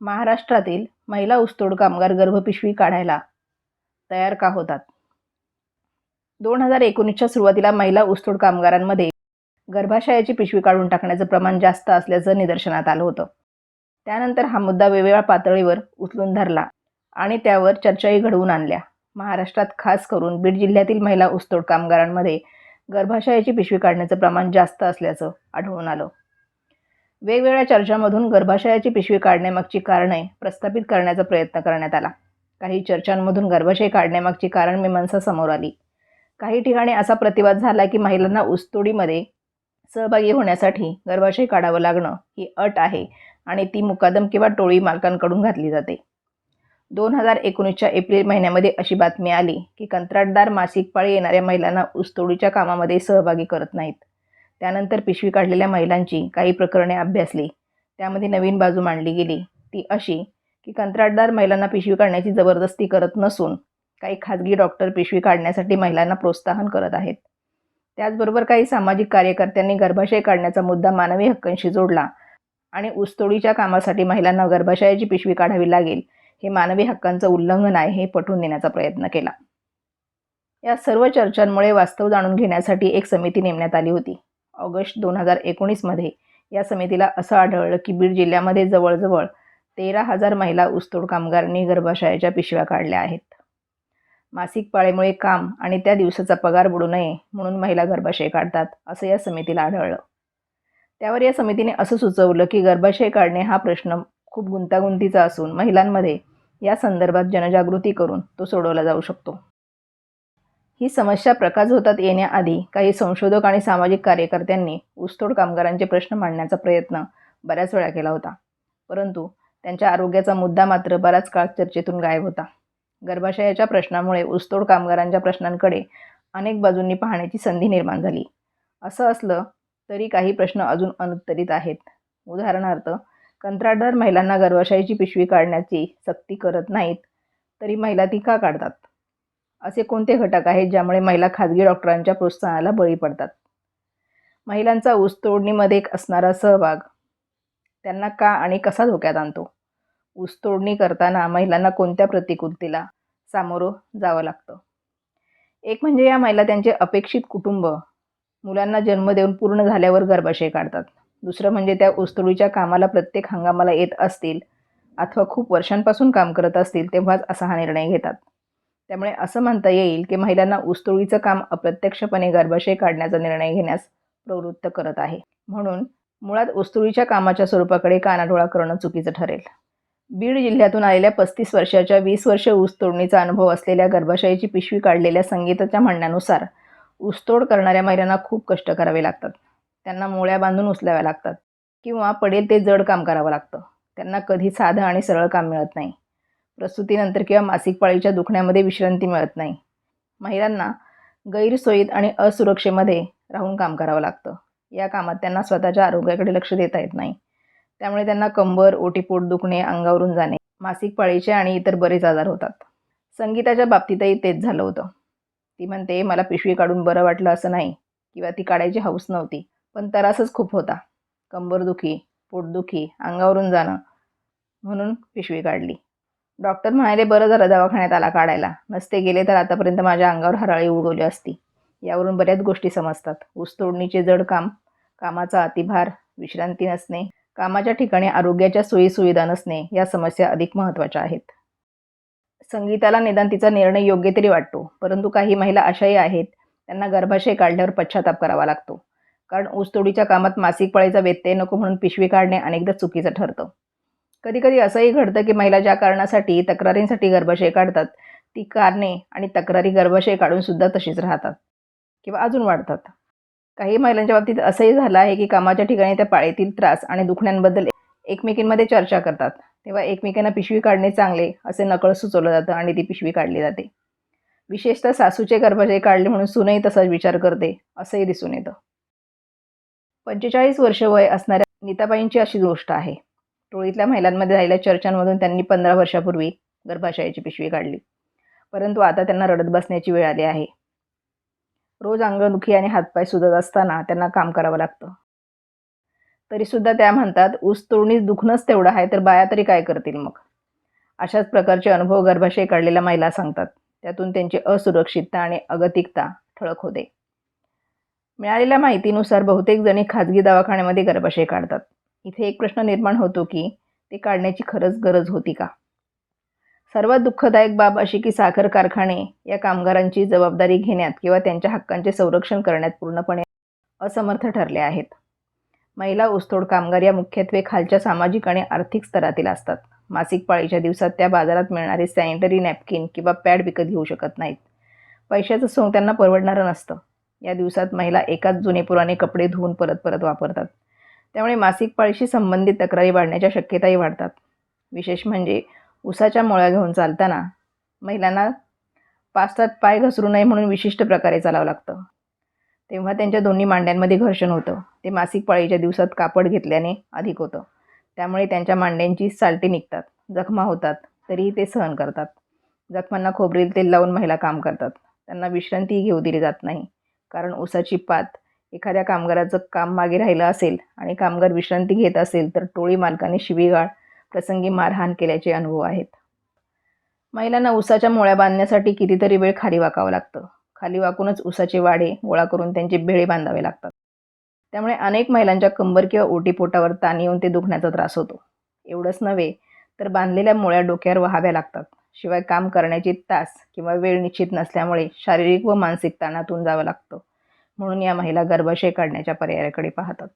महाराष्ट्रातील महिला ऊसतोड कामगार गर्भपिशवी काढायला तयार का होतात? दोन हजार एकोणीसच्या सुरुवातीला महिला ऊसतोड कामगारांमध्ये गर्भाशयाची पिशवी काढून टाकण्याचं प्रमाण जास्त असल्याचं निदर्शनात आलं होतं. त्यानंतर हा मुद्दा वेगवेगळ्या पातळीवर उचलून धरला आणि त्यावर चर्चाही घडवून आणल्या. महाराष्ट्रात खास करून बीड जिल्ह्यातील महिला ऊसतोड कामगारांमध्ये गर्भाशयाची पिशवी काढण्याचं प्रमाण जास्त असल्याचं आढळून आलं. वेगवेगळ्या चर्चांमधून गर्भाशयाची पिशवी काढण्यामागची कारणे प्रस्थापित करण्याचा प्रयत्न करण्यात आला. काही चर्चांमधून गर्भाशय काढण्यामागची कारण मीमांसा समोर आली. काही ठिकाणी असा प्रतिवाद झाला की महिलांना उस्तोडीमध्ये सहभागी होण्यासाठी गर्भाशय काढावं लागणं ही अट आहे आणि ती मुकादम किंवा टोळी मालकांकडून घातली जाते. दोन हजार एकोणीसच्या एप्रिल महिन्यामध्ये अशी बातमी आली की कंत्राटदार मासिक पाळी येणाऱ्या महिलांना उस्तोडीच्या कामामध्ये सहभागी करत नाहीत. त्यानंतर पिशवी काढलेल्या महिलांची काही प्रकरणे अभ्यासली. त्यामध्ये नवीन बाजू मांडली गेली. ती अशी की कंत्राटदार महिलांना पिशवी काढण्याची जबरदस्ती करत नसून काही खाजगी डॉक्टर पिशवी काढण्यासाठी महिलांना प्रोत्साहन करत आहेत. त्याचबरोबर काही सामाजिक कार्यकर्त्यांनी गर्भाशय काढण्याचा मुद्दा मानवी हक्कांशी जोडला आणि ऊसतोडीच्या कामासाठी महिलांना गर्भाशयाची पिशवी काढावी लागेल हे मानवी हक्कांचं उल्लंघन आहे हे पटवून देण्याचा प्रयत्न केला. या सर्व चर्चांमुळे वास्तव जाणून घेण्यासाठी एक समिती नेमण्यात आली होती. ऑगस्ट दोन हजार एकोणीसमध्ये या समितीला असं आढळलं की बीड जिल्ह्यामध्ये जवळजवळ तेरा हजार महिला ऊसतोड कामगारांनी गर्भाशयाच्या पिशव्या काढल्या आहेत. मासिक पाळीमुळे काम आणि त्या दिवसाचा पगार बुडू नये म्हणून महिला गर्भाशय काढतात असं या समितीला आढळलं. त्यावर या समितीने असं सुचवलं की गर्भाशय काढणे हा प्रश्न खूप गुंतागुंतीचा असून महिलांमध्ये या संदर्भात जनजागृती करून तो सोडवला जाऊ शकतो. ही समस्या प्रकाश होतात येण्याआधी काही संशोधक आणि सामाजिक कार्यकर्त्यांनी ऊसतोड कामगारांचे प्रश्न मांडण्याचा प्रयत्न बऱ्याच वेळा केला होता. परंतु त्यांच्या आरोग्याचा मुद्दा मात्र बराच काळ चर्चेतून गायब होता. गर्भाशयाच्या प्रश्नामुळे ऊसतोड कामगारांच्या प्रश्नांकडे अनेक बाजूंनी पाहण्याची संधी निर्माण झाली. असं असलं तरी काही प्रश्न अजून अनुत्तरित आहेत. उदाहरणार्थ कंत्राटदार महिलांना गर्भाशयाची पिशवी काढण्याची सक्ती करत नाहीत तरी महिला ती का काढतात? असे कोणते घटक आहेत ज्यामुळे महिला खाजगी डॉक्टरांच्या प्रोत्साहनाला बळी पडतात? महिलांचा ऊसतोडणीमध्ये असणारा सहभाग त्यांना का आणि कसा धोक्यात आणतो? ऊसतोडणी करताना महिलांना कोणत्या प्रतिकूलतेला सामोरं जावं लागतं? एक म्हणजे या महिला त्यांचे अपेक्षित कुटुंब मुलांना जन्म देऊन पूर्ण झाल्यावर गर्भाशय काढतात. दुसरं म्हणजे त्या ऊसतोडीच्या कामाला प्रत्येक हंगामाला येत असतील अथवा खूप वर्षांपासून काम करत असतील तेव्हाच असा हा निर्णय घेतात. त्यामुळे असं म्हणता येईल की महिलांना ऊसतोडीचं काम अप्रत्यक्षपणे गर्भाशय काढण्याचा निर्णय घेण्यास प्रवृत्त करत आहे. म्हणून मुळात ऊसतोडीच्या कामाच्या स्वरूपाकडे कानाडोळा करणं चुकीचं ठरेल. बीड जिल्ह्यातून आलेल्या पस्तीस वर्षाच्या वीस वर्ष ऊसतोडणीचा अनुभव असलेल्या गर्भाशयाची पिशवी काढलेल्या संगीताच्या म्हणण्यानुसार ऊसतोड करणाऱ्या महिलांना खूप कष्ट करावे लागतात. त्यांना मोळ्या बांधून उचलाव्या लागतात किंवा पडेल ते जड काम करावं लागतं. त्यांना कधी साधं आणि सरळ काम मिळत नाही. प्रसूतीनंतर किंवा मासिक पाळीच्या दुखण्यामध्ये विश्रांती मिळत नाही. महिलांना गैरसोयीत आणि असुरक्षेमध्ये राहून काम करावं लागतं. या कामात त्यांना स्वतःच्या आरोग्याकडे लक्ष देता येत नाही. त्यामुळे त्यांना कंबर ओटीपोट दुखणे अंगावरून जाणे मासिक पाळीचे आणि इतर बरेच आजार होतात. संगीताच्या बाबतीतही तेच झालं होतं. ती म्हणते मला पिशवी काढून बरं वाटलं असं नाही किंवा ती काढायची हौस नव्हती पण त्रासच खूप होता. कंबरदुखी पोटदुखी अंगावरून जाणं म्हणून पिशवी काढली. डॉक्टर म्हणाले बरं झालं दवाखान्यात आला काढायला. नसते गेले तर आतापर्यंत माझ्या अंगावर हराळी उगवली असती. यावरून बऱ्याच गोष्टी समजतात. ऊसतोडणीचे जड काम कामाचा अतिभार विश्रांती नसणे कामाच्या ठिकाणी आरोग्याच्या सोयीसुविधा नसणे या समस्या अधिक महत्त्वाच्या आहेत. संगीताला निदान तिचा निर्णय योग्य तरी वाटतो परंतु काही महिला अशाही आहेत त्यांना गर्भाशय काढल्यावर पश्चाताप करावा लागतो. कारण ऊसतोडीच्या कामात मासिक पाळीचा व्यत्यय नको म्हणून पिशवी काढणे अनेकदा चुकीचं ठरतं. कधीकधी असंही घडतं की महिला ज्या कारणासाठी तक्रारींसाठी गर्भाशय काढतात ती कारणे आणि तक्रारी गर्भाशय काढून सुद्धा तशीच राहतात किंवा अजून वाढतात. काही महिलांच्या बाबतीत असंही झालं आहे की कामाच्या ठिकाणी त्या पाळीतील त्रास आणि दुखण्यांबद्दल एकमेकींमध्ये चर्चा करतात. तेव्हा एकमेकांना पिशवी काढणे चांगले असे नकळ सुचवलं जातं आणि ती पिशवी काढली जाते. विशेषतः सासूचे गर्भाशय काढले म्हणून सुनही तसाच विचार करते असंही दिसून येतं. पंचेचाळीस वर्ष वय असणाऱ्या नीताबाईंची अशी गोष्ट आहे. टोळीतल्या महिलांमध्ये झालेल्या चर्चांमधून त्यांनी पंधरा वर्षापूर्वी गर्भाशयाची पिशवी काढली. परंतु आता त्यांना रडत बसण्याची वेळ आली आहे. रोज अंगदुखी आणि हातपाय सुजत असताना त्यांना काम करावं लागतं. तरीसुद्धा त्या म्हणतात ऊस तोडणीस दुखणंच तेवढं आहे तर बाया तरी काय करतील मग? अशाच प्रकारचे अनुभव गर्भाशय काढलेल्या महिला सांगतात. त्यातून त्यांची असुरक्षितता आणि अगतिकता ठळक होते. मिळालेल्या माहितीनुसार बहुतेक जणी खाजगी दवाखान्यामध्ये गर्भाशय काढतात. इथे एक प्रश्न निर्माण होतो की ते काढण्याची खरंच गरज होती का? सर्वात दुःखदायक बाब अशी की साखर कारखाने या कामगारांची जबाबदारी घेण्यात किंवा त्यांच्या हक्कांचे संरक्षण करण्यात पूर्णपणे असमर्थ ठरले आहेत. महिला ऊसतोड कामगार या मुख्यत्वे खालच्या सामाजिक आणि आर्थिक स्तरातील असतात. मासिक पाळीच्या दिवसात त्या बाजारात मिळणारे सॅनिटरी नॅपकिन किंवा पॅड विकत घेऊ शकत नाहीत. पैशाचं सोंग त्यांना परवडणारं नसतं. या दिवसात महिला एकाच जुने पुराणे कपडे धुवून परत परत वापरतात. त्यामुळे मासिक पाळीशी संबंधित तक्रारी वाढण्याच्या शक्यताही वाढतात. विशेष म्हणजे उसाच्या मुळ्या घेऊन चालताना महिलांना पास्तात पाय घसरू नये म्हणून विशिष्ट प्रकारे चालावं लागतं. तेव्हा त्यांच्या दोन्ही मांड्यांमध्ये घर्षण होतं. ते मासिक पाळीच्या दिवसात कापड घेतल्याने अधिक होतं. त्यामुळे त्यांच्या मांड्यांची सालटी निघतात जखमा होतात तरीही ते सहन करतात. जखमांना खोबरेल तेल लावून महिला काम करतात. त्यांना विश्रांतीही घेऊ दिली जात नाही. कारण उसाची पात एखाद्या कामगाराचं काम मागे राहिलं असेल आणि कामगार विश्रांती घेत असेल तर टोळी मालकाने शिवीगाळ प्रसंगी मारहाण केल्याचे अनुभव आहेत. महिलांना उसाच्या मोळ्या बांधण्यासाठी कितीतरी वेळ खाली वाकावं लागतं. खाली वाकूनच उसाचे वाढे गोळा करून त्यांचे बेळे बांधावे लागतात. त्यामुळे अनेक महिलांच्या कंबर किंवा ओटीपोटावर ताण येऊन ते दुखण्याचा त्रास होतो. एवढंच नव्हे तर बांधलेल्या मुळ्या डोक्यावर व्हाव्या लागतात. शिवाय काम करण्याची तास किंवा वेळ निश्चित नसल्यामुळे शारीरिक व मानसिक ताणातून जावं लागतं. म्हणून या महिला गर्भाशय काढण्याच्या पर्यायाकडे पाहतात.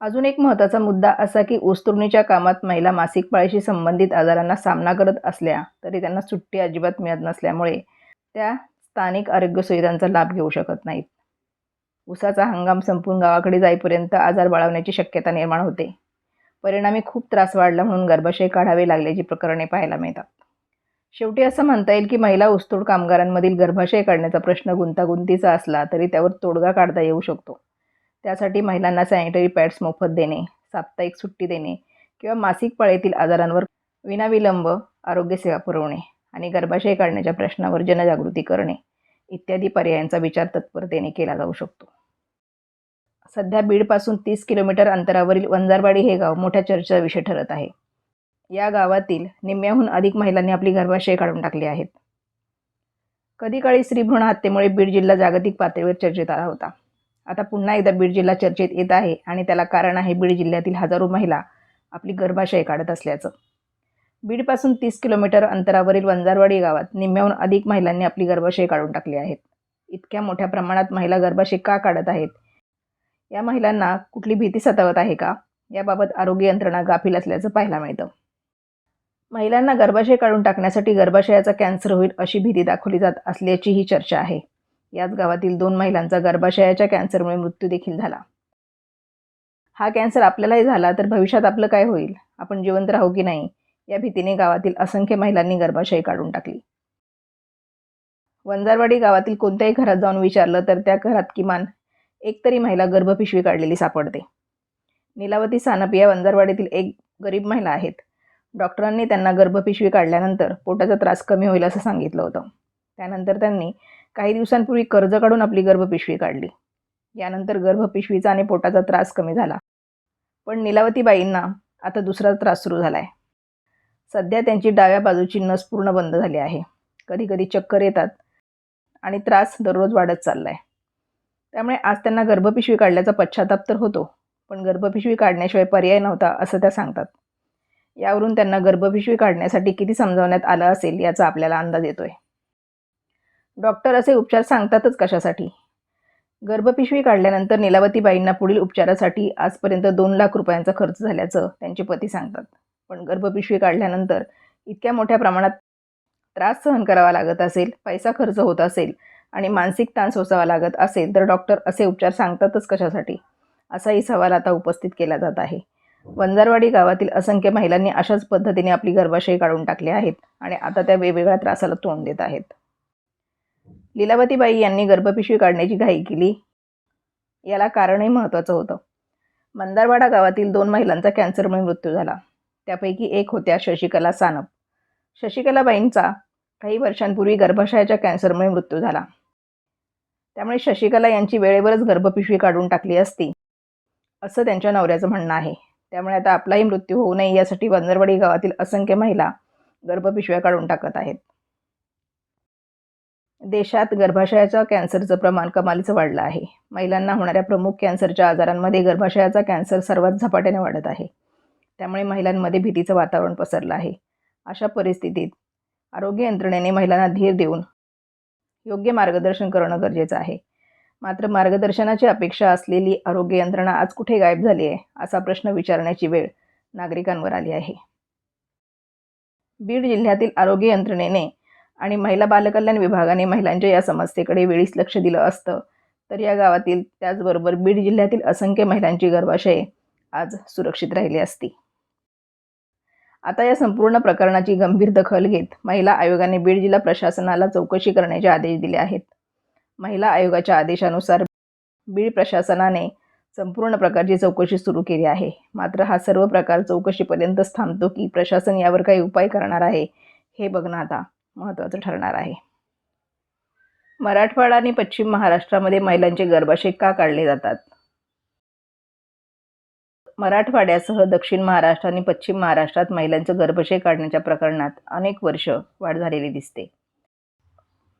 अजून एक महत्त्वाचा मुद्दा असा की ऊसतोडणीच्या कामात महिला मासिक पाळीशी संबंधित आजारांना सामना करत असल्या तरी त्यांना सुट्टी अजिबात मिळत नसल्यामुळे त्या स्थानिक आरोग्य सुविधांचा लाभ घेऊ शकत नाहीत. ऊसाचा हंगाम संपून गावाकडे जाईपर्यंत आजार बाळवण्याची शक्यता निर्माण होते. परिणामी खूप त्रास वाढला म्हणून गर्भाशय काढावे लागल्याची प्रकरणे पाहायला मिळतात. शेवटी असं म्हणता येईल की महिला ऊसतोड कामगारांमधील गर्भाशय काढण्याचा प्रश्न गुंतागुंतीचा असला तरी त्यावर तोडगा काढता येऊ शकतो. त्यासाठी महिलांना सॅनिटरी पॅड्स मोफत देणे साप्ताहिक सुट्टी देणे किंवा मासिक पाळीतील आजारांवर विनाविलंब आरोग्यसेवा पुरवणे आणि गर्भाशय काढण्याच्या प्रश्नावर जनजागृती करणे इत्यादी पर्यायांचा विचार तत्परतेने केला जाऊ शकतो. सध्या बीडपासून तीस किलोमीटर अंतरावरील वंजारवाडी हे गाव मोठ्या चर्चेचा विषय ठरत आहे. या गावातील निम्म्याहून अधिक महिलांनी आपली गर्भाशय काढून टाकली आहेत. कधी काळी स्त्रीभ्रूण हत्येमुळे बीड जिल्हा जागतिक पातळीवर चर्चेत आला होता. आता पुन्हा एकदा बीड जिल्हा चर्चेत येत आहे आणि त्याला कारण आहे बीड जिल्ह्यातील हजारो महिला आपली गर्भाशय काढत असल्याचं. बीडपासून तीस किलोमीटर अंतरावरील वंजारवाडी गावात निम्म्याहून अधिक महिलांनी आपली गर्भाशय काढून टाकली आहेत. इतक्या मोठ्या प्रमाणात महिला गर्भाशय का काढत आहेत? या महिलांना कुठली भीती सतावत आहे का? याबाबत आरोग्य यंत्रणा गाफील असल्याचं पाहायला मिळतं. महिलांना गर्भाशय काढून टाकण्यासाठी गर्भाशयाचा कॅन्सर होईल अशी भीती दाखवली जात असल्याची ही चर्चा आहे. याच गावातील दोन महिलांचा गर्भाशयाच्या कॅन्सरमुळे मृत्यू देखील झाला. हा कॅन्सर आपल्यालाही झाला तर भविष्यात आपलं काय होईल? आपण जिवंत राहू की नाही? या भीतीने गावातील असंख्य महिलांनी गर्भाशय काढून टाकली. वंजारवाडी गावातील कोणत्याही घरात जाऊन विचारलं तर त्या घरात किमान एकतरी महिला गर्भपिशवी काढलेली सापडते. नीलावती सानप या वंजारवाडीतील एक गरीब महिला आहेत. डॉक्टरांनी त्यांना गर्भपिशवी काढल्यानंतर पोटाचा त्रास कमी होईल असं सांगितलं होतं. त्यानंतर त्यांनी काही दिवसांपूर्वी कर्ज काढून आपली गर्भपिशवी काढली. यानंतर गर्भपिशवीचा आणि पोटाचा त्रास कमी झाला. पण नीलावतीबाईंना आता दुसरा त्रास सुरू झाला आहे सध्या त्यांची डाव्या बाजूची नस पूर्ण बंद झाली आहे. कधी कधी चक्कर येतात आणि त्रास दररोज वाढत चालला आहे त्यामुळे आज त्यांना गर्भपिशवी काढल्याचा पश्चाताप तर होतो पण गर्भपिशवी काढण्याशिवाय पर्याय नव्हता असं त्या सांगतात. यावरून त्यांना गर्भपिशवी काढण्यासाठी किती समजावण्यात आलं असेल याचा आपल्याला अंदाज येतोय. डॉक्टर असे उपचार सांगतातच कशासाठी? गर्भपिशवी काढल्यानंतर नीलावतीबाईंना पुढील उपचारासाठी आजपर्यंत दोन लाख रुपयांचा खर्च झाल्याचं त्यांचे पती सांगतात. पण गर्भपिशवी काढल्यानंतर इतक्या मोठ्या प्रमाणात त्रास सहन करावा लागत असेल पैसा खर्च होत असेल आणि मानसिक ताण सोसावा लागत असेल तर डॉक्टर असे उपचार सांगतातच कशासाठी? असाही सवाल आता उपस्थित केला जात आहे. वंजारवाडी गावातील असंख्य महिलांनी अशाच पद्धतीने आपली गर्भाशय काढून टाकली आहेत आणि आता त्या वेगवेगळ्या त्रासाला तोंड देत आहेत. लीलावतीबाई यांनी गर्भपिशवी काढण्याची घाई केली. याला कारणही महत्त्वाचं होतं. मंदारवाडा गावातील दोन महिलांचा कॅन्सरमुळे मृत्यू झाला. त्यापैकी एक होत्या शशिकला सानप. शशिकलाबाईंचा काही वर्षांपूर्वी गर्भाशयाच्या कॅन्सरमुळे मृत्यू झाला. त्यामुळे शशिकला यांची वेळेवरच गर्भपिशवी काढून टाकली असती असं त्यांच्या नवऱ्याचं म्हणणं आहे. त्यामुळे आता आपलाही मृत्यू होऊ नये यासाठी वंजरवाडी गावातील असंख्य महिला गर्भपिशव्या काढून टाकत आहेत. देशात गर्भाशयाच्या कॅन्सरचं प्रमाण कमालीचं वाढलं आहे. महिलांना होणाऱ्या प्रमुख कॅन्सरच्या आजारांमध्ये गर्भाशयाचा कॅन्सर सर्वात झपाट्याने वाढत आहे. त्यामुळे महिलांमध्ये भीतीचं वातावरण पसरलं आहे. अशा परिस्थितीत आरोग्य यंत्रणेने महिलांना धीर देऊन योग्य मार्गदर्शन करणं गरजेचं आहे. मात्र मार्गदर्शनाची अपेक्षा असलेली आरोग्य यंत्रणा आज कुठे गायब झाली आहे असा प्रश्न विचारण्याची वेळ नागरिकांवर आली आहे. बीड जिल्ह्यातील आरोग्य यंत्रणेने आणि महिला बालकल्याण विभागाने महिलांच्या या समस्येकडे वेळीच लक्ष दिलं असतं तर या गावातील त्याचबरोबर बीड जिल्ह्यातील असंख्य महिलांची गर्भाशये आज सुरक्षित राहिली असती. आता या संपूर्ण प्रकरणाची गंभीर दखल घेत महिला आयोगाने बीड जिल्हा प्रशासनाला चौकशी करण्याचे आदेश दिले आहेत. महिला आयोगाच्या आदेशानुसार बीड प्रशासनाने संपूर्ण प्रकारची चौकशी सुरू केली आहे. मात्र हा सर्व प्रकार चौकशीपर्यंतच थांबतो की प्रशासन यावर काही उपाय करणार आहे हे बघणं आता महत्त्वाचं ठरणार आहे. मराठवाडा आणि पश्चिम महाराष्ट्रामध्ये महिलांचे गर्भाशय का काढले जातात? मराठवाड्यासह दक्षिण महाराष्ट्र आणि पश्चिम महाराष्ट्रात महिलांचं गर्भाशय काढण्याच्या प्रकरणात अनेक वर्ष वाढ झालेली दिसते.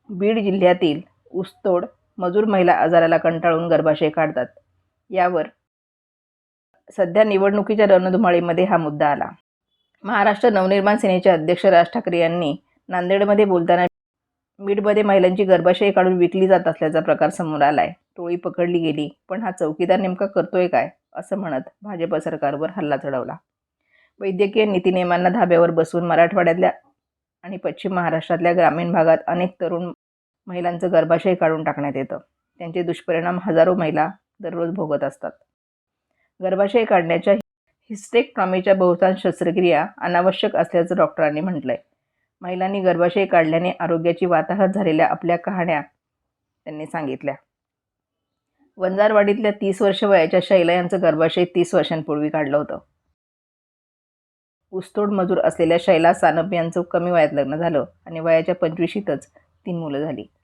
बीड जिल्ह्यातील ऊसतोड मजूर महिला आजाराला कंटाळून गर्भाशय काढतात. यावर सध्या निवडणुकीच्या रणधुमाळीमध्ये हा मुद्दा आला. महाराष्ट्र नवनिर्माण सेनेचे अध्यक्ष राज ठाकरे यांनी नांदेडमध्ये बोलताना मीडमध्ये महिलांची गर्भाशय काढून विकली जात असल्याचा प्रकार समोर आलाय. टोळी पकडली गेली पण हा चौकीदार नेमका करतोय काय? असं म्हणत भाजप सरकारवर हल्ला चढवला. वैद्यकीय नीतीनियमांना धाब्यावर बसवून मराठवाड्यातल्या आणि पश्चिम महाराष्ट्रातल्या ग्रामीण भागात अनेक तरुण महिलांचं गर्भाशय काढून टाकण्यात येतं. त्यांचे दुष्परिणाम हजारो महिला दररोज भोगत असतात. गर्भाशय काढण्याच्या हिस्टेक्टॉमीच्या बहुतांश शस्त्रक्रिया अनावश्यक असल्याचं डॉक्टरांनी म्हटलंय. महिलांनी गर्भाशय काढल्याने आरोग्याची वाताहत झालेल्या आपल्या कहाण्या त्यांनी सांगितल्या. वंजारवाडीतल्या तीस वर्ष वयाच्या शैला यांचं गर्भाशय तीस वर्षांपूर्वी काढलं होतं. ऊसतोड मजूर असलेल्या शैला सानप यांचं कमी वयात लग्न झालं आणि वयाच्या पंचवीशीतच तीन मुलं झाली.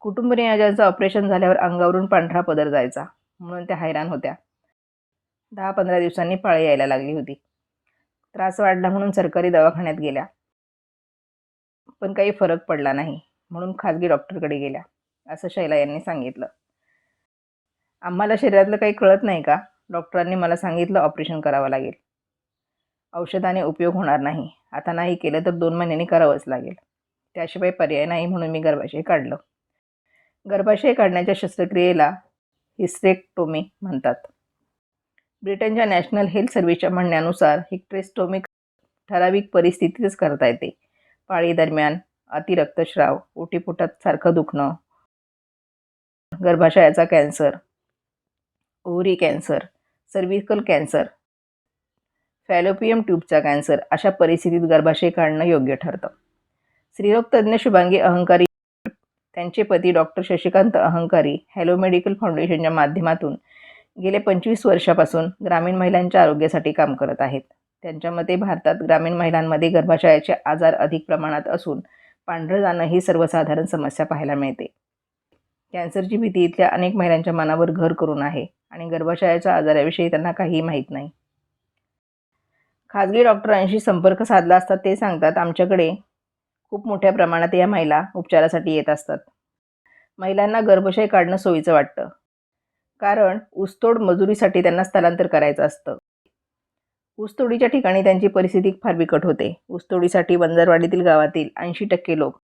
कुटुंबनियाजाचं ऑपरेशन झाल्यावर अंगावरून पांढरा पदर जायचा. म्हणून त्या हैराण होत्या. दहा पंधरा दिवसांनी पाळी यायला लागली होती. त्रास वाढला म्हणून सरकारी दवाखान्यात गेल्या. पण काही फरक पडला नाही. म्हणून खाजगी डॉक्टरकडे गेल्या. असं शैला यांनी सांगितलं. आम्हाला शरीरातलं काही कळत नाही का? डॉक्टरांनी मला सांगितलं ऑपरेशन करावं लागेल. औषधाने उपयोग होणार नाही. आता नाही केलं तर दोन महिन्यांनी करावंच लागेल. त्याशिवाय पर्याय नाही म्हणून मी गर्भाशय काढलं. गर्भाशय काढण्याच्या शस्त्रक्रियेला हिस्टेक्टोमी म्हणतात. ब्रिटनच्या नॅशनल हेल्थ सर्व्हिसच्या म्हणण्यानुसार हिक्ट्रेस्टोमिक ठराविक परिस्थितीतच करता येते. पाळी दरम्यान अतिरक्तस्राव ओटीपोटात सारखं दुखणं गर्भाशयाचा cancer ovary cancer cervical cancer fallopian ट्यूबचा cancer अशा परिस्थितीत गर्भाशय काढणं योग्य ठरतं. स्त्रीरोगतज्ञ शुभांगी अहंकारी त्यांचे पती डॉक्टर शशिकांत अहंकारी हॅलो मेडिकल फाउंडेशनच्या माध्यमातून गेले पंचवीस वर्षापासून ग्रामीण महिलांच्या आरोग्यासाठी काम करत आहेत. त्यांच्या मते भारतात ग्रामीण महिलांमध्ये गर्भाशयाचे आजार अधिक प्रमाणात असून पांढरं जाणं ही सर्वसाधारण समस्या पाहायला मिळते. कॅन्सरची भीती इथल्या अनेक महिलांच्या मनावर घर करून आहे आणि गर्भाशयाच्या आजाराविषयी त्यांना काहीही माहीत नाही. खाजगी डॉक्टरांशी संपर्क साधला असता ते सांगतात आमच्याकडे खूप मोठ्या प्रमाणात या महिला उपचारासाठी येत असतात. महिलांना गर्भाशय काढणं सोयीचं वाटतं. कारण ऊसतोड मजुरीसाठी त्यांना स्थलांतर करायचं असतं. ऊसतोडीच्या ठिकाणी त्यांची परिस्थिती फार बिकट होते. ऊसतोडीसाठी बंजारवाडीतील गावातील ऐंशी टक्के लोक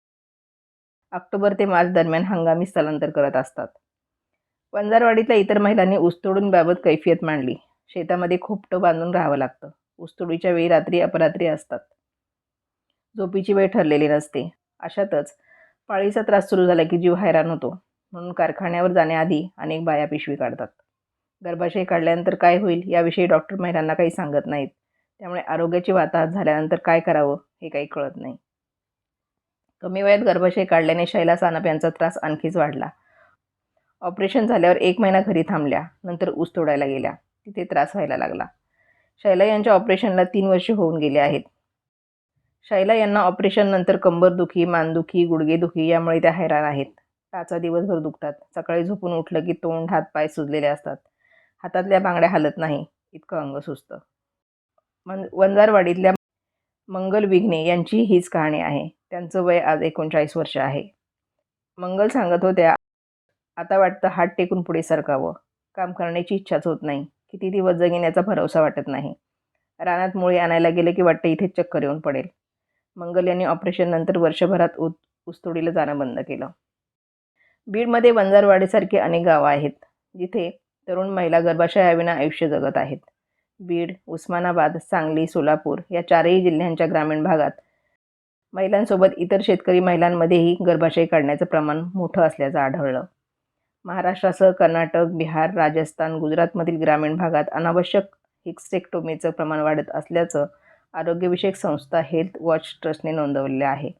ऑक्टोबर ते मार्च दरम्यान हंगामी स्थलांतर करत असतात. बंजारवाडीतल्या इतर महिलांनी ऊसतोडूंबाबत कैफियत मांडली. शेतामध्ये खोपटं बांधून राहावं लागतं. ऊसतोडीच्या वेळी रात्री अपरात्री असतात. झोपीची वेळ ठरलेली नसते. अशातच पाळीचा त्रास सुरू झाला की जीव हैराण होतो. म्हणून कारखान्यावर जाण्याआधी अनेक बाया पिशवी काढतात. गर्भाशय काढल्यानंतर काय होईल याविषयी डॉक्टर महिलांना काही सांगत नाहीत. त्यामुळे आरोग्याची वाताहत झाल्यानंतर काय करावं हे काही कळत नाही. कमी वयात गर्भाशय काढल्याने शैला सानप यांचा त्रास आणखीच वाढला. ऑपरेशन झाल्यावर एक महिना घरी थांबल्या. नंतर ऊस तोडायला गेल्या. तिथे त्रास व्हायला लागला. शैला यांच्या ऑपरेशनला तीन वर्षे होऊन गेले आहेत. शैला यांना ऑपरेशननंतर कंबरदुखी मानदुखी गुडघेदुखी यामुळे त्या हैराण आहेत. टाचा दिवसभर दुखतात. सकाळी झोपून उठलं की तोंड हात पाय सुजलेले असतात. हातातल्या बांगड्या हलत नाही. इतकं अंग सुचतं मन वंजारवाडीतल्या मंगल विघ्ने यांची हीच कहाणी आहे. त्यांचं वय आज एकोणचाळीस वर्ष आहे. मंगल सांगत होत्या आता वाटतं हात टेकून पुढे सरकावं. काम करण्याची इच्छाच होत नाही. किती दिवस जगिण्याचा याचा भरवसा वाटत नाही. रानात मुळे आणायला गेलं की वाटतं इथे चक्कर येऊन पडेल. मंगल यांनी ऑपरेशननंतर वर्षभरात उ ऊसतोडीला जाणं बंद केलं. बीडमध्ये वंजारवाडीसारखी अनेक गावं आहेत जिथे तरुण महिला गर्भाशयाविना आयुष्य जगत आहेत. बीड उस्मानाबाद सांगली सोलापूर या चारही जिल्ह्यांच्या ग्रामीण भागात महिलांसोबत इतर शेतकरी महिलांमध्येही गर्भाशय काढण्याचं प्रमाण मोठं असल्याचं आढळलं. महाराष्ट्रासह कर्नाटक बिहार राजस्थान गुजरातमधील ग्रामीण भागात अनावश्यक हिक्सेक्टोमीचं प्रमाण वाढत असल्याचं आरोग्यविषयक संस्था हेल्थ वॉच ट्रस्टने नोंदवले आहे.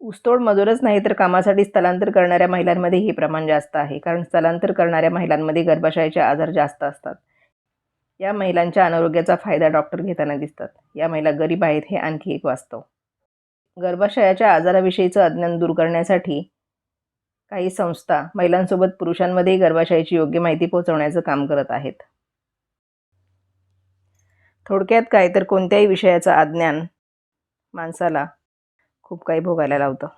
ऊसतोड मजूरच नाही तर कामासाठी स्थलांतर करणाऱ्या महिलांमध्ये हे प्रमाण जास्त आहे कारण स्थलांतर करणाऱ्या महिलांमध्ये गर्भाशयाचे आजार जास्त असतात. या महिलांच्या अनारोग्याचा फायदा डॉक्टर घेताना दिसतात. या महिला गरीब आहेत हे आणखी एक वास्तव. गर्भाशयाच्या आजाराविषयीचं अज्ञान दूर करण्यासाठी काही संस्था महिलांसोबत पुरुषांमध्येही गर्भाशयाची योग्य माहिती पोहोचवण्याचं काम करत आहेत. थोडक्यात काय तर कोणत्याही विषयाचं अज्ञान माणसाला खूप काही भोगायला लावतं.